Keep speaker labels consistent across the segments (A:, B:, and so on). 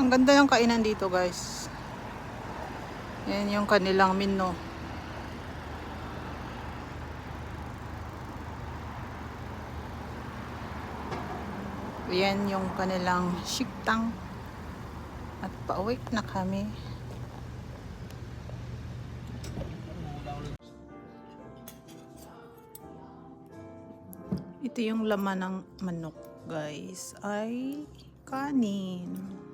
A: Ang ganda ng kainan dito guys. Yan yung kanilang menu. Yan yung kanilang shiktang. At pauwi na kami. Ito yung laman ng manok, guys. Ay kanin.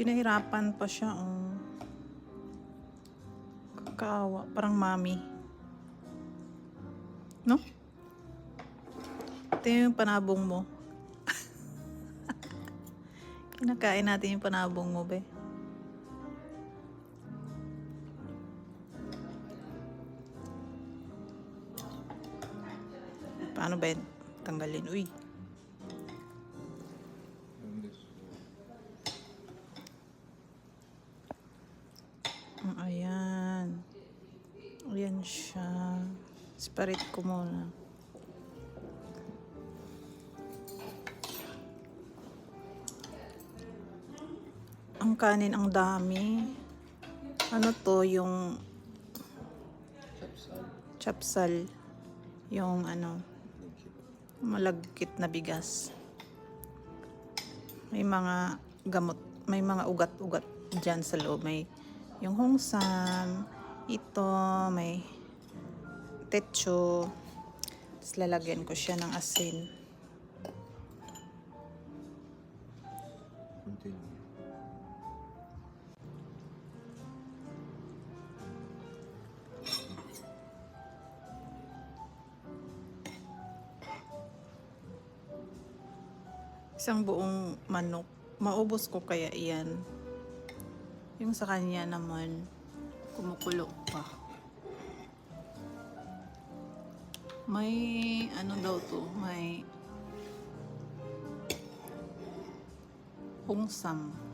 A: Pinahirapan pa siya, oh. Kakaawa. Parang mami. No? Ito yung panabong mo. Kinakain natin yung panabong mo, be. Paano ba? Tanggalin. Uy. Ayan siya. Separate ko muna. Ang kanin ang dami. Ano to, yung chapsal. Yung ano, malagkit na bigas. May mga gamot, may mga ugat-ugat dyan sa loob. May yung hongsam, ito, may techo. Tapos lalagyan ko siya ng asin.
B: Continue.
A: Isang buong manok. Maubos ko kaya iyan. Yung sa kanya naman, kumukulo pa. May ano daw to, may hungsam.